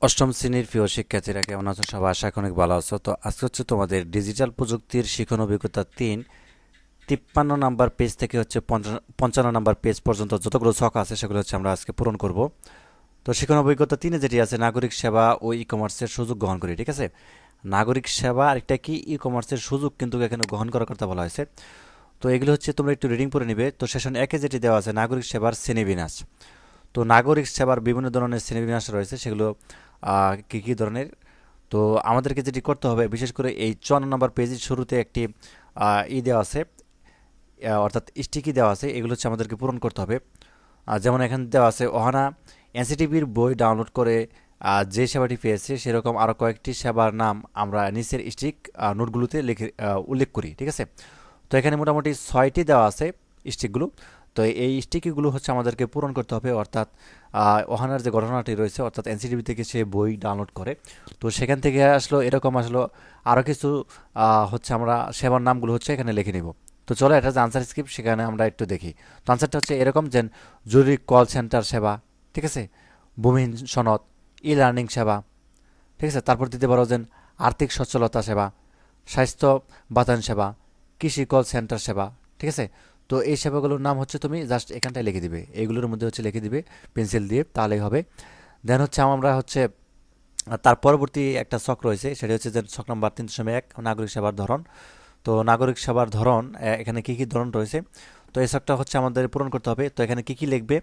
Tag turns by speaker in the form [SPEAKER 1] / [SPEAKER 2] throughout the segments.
[SPEAKER 1] অষ্টম শ্রেণির প্রিয় শিক্ষার্থীরা কেমন আছো? সবাই আশা অনেক ভালো আছো। তো আজকে হচ্ছে তোমাদের ডিজিটাল প্রযুক্তির শিখন অভিজ্ঞতা তিন। তিপ্পান্ন নাম্বার পেজ থেকে হচ্ছে পঞ্চান্ন- পঞ্চান্ন নাম্বার পেজ পর্যন্ত যতগুলো ছক আছে, সেগুলো হচ্ছে আমরা আজকে পূরণ করব। তো শিখন অভিজ্ঞতা তিনে যেটি আছে, নাগরিক সেবা ও ই কমার্সের সুযোগ গ্রহণ করি, ঠিক আছে? নাগরিক সেবা আরেকটা কি? ই কমার্সের সুযোগ কিন্তু এখানে গ্রহণ করার কথা বলা হয়েছে। তো এগুলো হচ্ছে তোমরা একটু রিডিং করে নিবে। তো সেশন একে যেটি দেওয়া আছে, নাগরিক সেবার শ্রেণীবিন্যাস। তো নাগরিক সেবার বিভিন্ন ধরনের শ্রেণীবিন্যাস রয়েছে, সেগুলো কী কী ধরনের? তো আমাদেরকে যেটি করতে হবে, বিশেষ করে এই চুয়ান্ন নম্বর পেজের শুরুতে একটি ই দেওয়া আছে অর্থাৎ স্টিকি দেওয়া আছে, এগুলো হচ্ছে আমাদেরকে পূরণ করতে হবে। যেমন এখানে দেওয়া আছে, ওহানা, এনসিটিভির বই ডাউনলোড করে যে সেবাটি পেয়েছে, সেরকম আরও কয়েকটি সেবার নাম আমরা নিচের স্টিক নোটগুলোতে লিখে উল্লেখ করি, ঠিক আছে? তো এখানে মোটামুটি ছয়টি দেওয়া আছে স্টিকগুলো। তো এই স্টিকিগুলো হচ্ছে আমাদেরকে পূরণ করতে হবে, অর্থাৎ ওহানার যে ঘটনাটি রয়েছে, অর্থাৎ এনসিটিভি থেকে সে বই ডাউনলোড করে। তো সেখান থেকে আসলো, এরকম আসলো আরও কিছু হচ্ছে আমরা সেবার নামগুলো হচ্ছে এখানে লিখে নিব। তো চলো এটা যে আনসার স্ক্রিপ্ট সেখানে আমরা একটু দেখি। তো আনসারটা হচ্ছে এরকম যে, জরুরি কল সেন্টার সেবা, ঠিক আছে? ভূমিহীন সনদ ই লার্নিং সেবা, ঠিক আছে? তারপর দিতে পারো যে, আর্থিক সচ্ছলতা সেবা, স্বাস্থ্য বাতায়ন সেবা, কৃষি কল সেন্টার সেবা, ঠিক আছে? তো এই সেবাগুলোর নাম হচ্ছে তুমি জাস্ট এখানটায় লিখে দিবে। এইগুলোর মধ্যে হচ্ছে লিখে দিবে পেন্সিল দিয়ে, তাহলেই হবে। দেন হচ্ছে আমরা হচ্ছে, তার পরবর্তী একটা ছক রয়েছে, সেটা হচ্ছে যে ছক নম্বর তিন দশমিক এক, নাগরিক সেবার ধরন। তো নাগরিক সেবার ধরন এখানে কি কি ধরন রয়েছে? তো এই ছকটা হচ্ছে আমাদের পূরণ করতে হবে। তো এখানে কি কি লিখবে?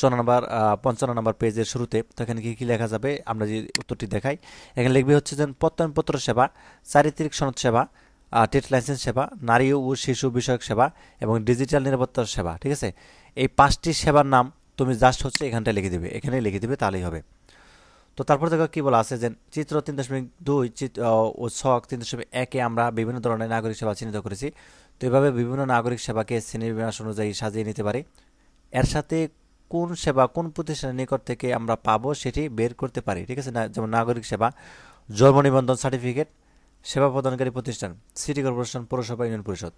[SPEAKER 1] চন্ন নম্বর পঞ্চান্ন নম্বর পেজের শুরুতে, তো এখানে কী কী লেখা যাবে? আমরা যে উত্তরটি দেখাই। এখানে লিখবে হচ্ছে যে প্রত্যয়নপত্র সেবা, চারিত্রিক সনদ সেবা টেট লাইসেন্স সেবা, নারী ও শিশু বিষয়ক সেবা এবং ডিজিটাল নিরাপত্তার সেবা, ঠিক আছে? এই পাঁচটি সেবার নাম তুমি জাস্ট হচ্ছে এখানটায় লিখে দিবে এখানে লিখে দিবে, তাহলেই হবে। তো তারপর দেখো কী বলা আছে যে চিত্র তিন দশমিক দুই ও ছক তিন দশমিক একে আমরা বিভিন্ন ধরনের নাগরিক সেবা চিহ্নিত করেছি। তো এভাবে বিভিন্ন নাগরিক সেবাকে শ্রেণীবিন্যাস অনুযায়ী সাজিয়ে নিতে পারি। এর সাথে কোন সেবা কোন প্রতিষ্ঠানের নিকট থেকে আমরা পাবো সেটি বের করতে পারি, ঠিক আছে? না, যেমন নাগরিক সেবা, জন্ম নিবন্ধন সার্টিফিকেট সেবা প্রদানকারী প্রতিষ্ঠান, সিটি কর্পোরেশন, পৌরসভা, ইউনিয়ন পরিষদ।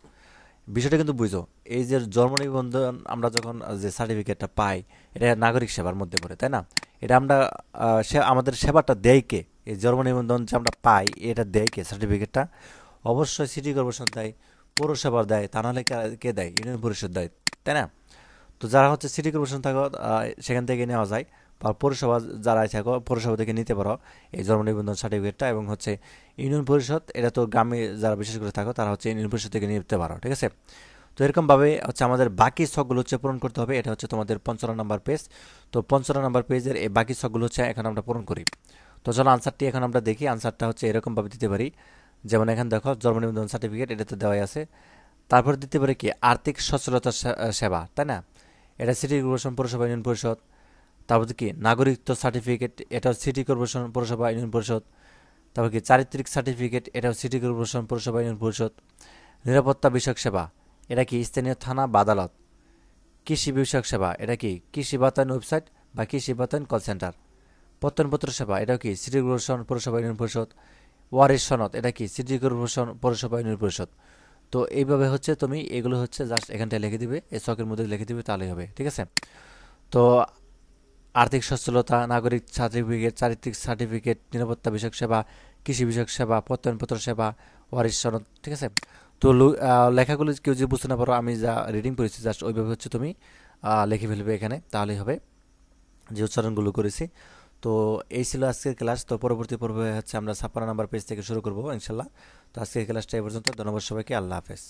[SPEAKER 1] বিষয়টা কিন্তু বুঝো, এই যে জন্ম নিবন্ধন, আমরা যখন, যে সার্টিফিকেটটা পাই, এটা নাগরিক সেবার মধ্যে পড়ে, তাই না? এটা আমরা সে, আমাদের সেবাটা দেয় কে? এই জন্ম নিবন্ধন যে আমরা পাই, এটা দেয় কে সার্টিফিকেটটা? অবশ্যই সিটি কর্পোরেশন দেয় পৌরসভা দেয়, তা নাহলে কে- দেয়? ইউনিয়ন পরিষদ দেয়, তাই না? তো যারা হচ্ছে সিটি কর্পোরেশন থাকো সেখান থেকে নেওয়া যায়। বা পৌরসভা যারা থাকো, পৌরসভা থেকে নিতে পারো এই জন্ম নিবন্ধন সার্টিফিকেটটা এবং হচ্ছে ইউনিয়ন পরিষদ, এটা তো গ্রামে যারা বিশেষ করে থাকো, তারা হচ্ছে ইউনিয়ন পরিষদ থেকে নিতে পারো, ঠিক আছে? তো এরকমভাবে হচ্ছে আমাদের বাকি ছকগুলো হচ্ছে পূরণ করতে হবে, এটা হচ্ছে তোমাদের পঞ্চান্ন নম্বর পেজ তো পঞ্চান্ন নম্বর পেজের এই বাকি ছকগুলো হচ্ছে এখন আমরা পূরণ করি। তো চলো আনসারটি এখন আমরা দেখি আনসারটা হচ্ছে এরকমভাবে দিতে পারি। যেমন এখানে দেখো, জন্ম নিবন্ধন সার্টিফিকেট এটা তো দেওয়াই আছে। তারপর দিতে পারি কি, আর্থিক সচ্ছলতা সেবা, তাই না? এটা সিটি কর্পোরেশন পৌরসভা, ইউনিয়ন পরিষদ। তারপর কি, নাগরিকত্ব সার্টিফিকেট এটাও সিটি কর্পোরেশন পৌরসভা ইউনিয়ন পরিষদ তারপর কি, চারিত্রিক সার্টিফিকেট এটাও সিটি কর্পোরেশন পৌরসভা ইউনিয়ন পরিষদ নিরাপত্তা বিষয়ক সেবা, এটা কি স্থানীয় থানা বা আদালত? কৃষি বিষয়ক সেবা, এটা কি কৃষি বাতায়ন ওয়েবসাইট বা কৃষি বাতায়ন কল সেন্টার? প্রত্যয়নপত্র সেবা, এটাও কি সিটি কর্পোরেশন পৌরসভা ইউনিয়ন পরিষদ ওয়ারিশ সনদ, এটা কি সিটি কর্পোরেশন পৌরসভা ইউনিয়ন পরিষদ তো এইভাবে হচ্ছে তুমি, এগুলো হচ্ছে জাস্ট এখানটায় লিখে দিবে, এই ছকের মধ্যে লিখে দিবে, তাহলেই হবে, ঠিক আছে? তো আর্থিক সচ্ছলতা, নাগরিক সার্টিফিকেট, চারিত্রিক সার্টিফিকেট, নিরাপত্তা বিষয়ক সেবা, কৃষি বিষয়ক সেবা, প্রত্যয়নপত্র সেবা, ওয়ারিশ সনদ, ঠিক আছে? তো লেখাগুলো কেউ যদি বুঝতে না পারো, আমি যা রিডিং করেছি জাস্ট ওইভাবে হচ্ছে তুমি লিখে ফেলবে এখানে, তাহলেই হবে, যে উচ্চারণগুলো করেছি। তো এই ছিল আজকের ক্লাস তো পরবর্তী পর্বে হচ্ছে আমরা ছাপ্পান্ন নাম্বার পেজ থেকে শুরু করব, ইনশাল্লাহ। তো আজকের ক্লাসটা এই পর্যন্ত, ধন্যবাদ সবাইকে, আল্লাহ হাফেজ।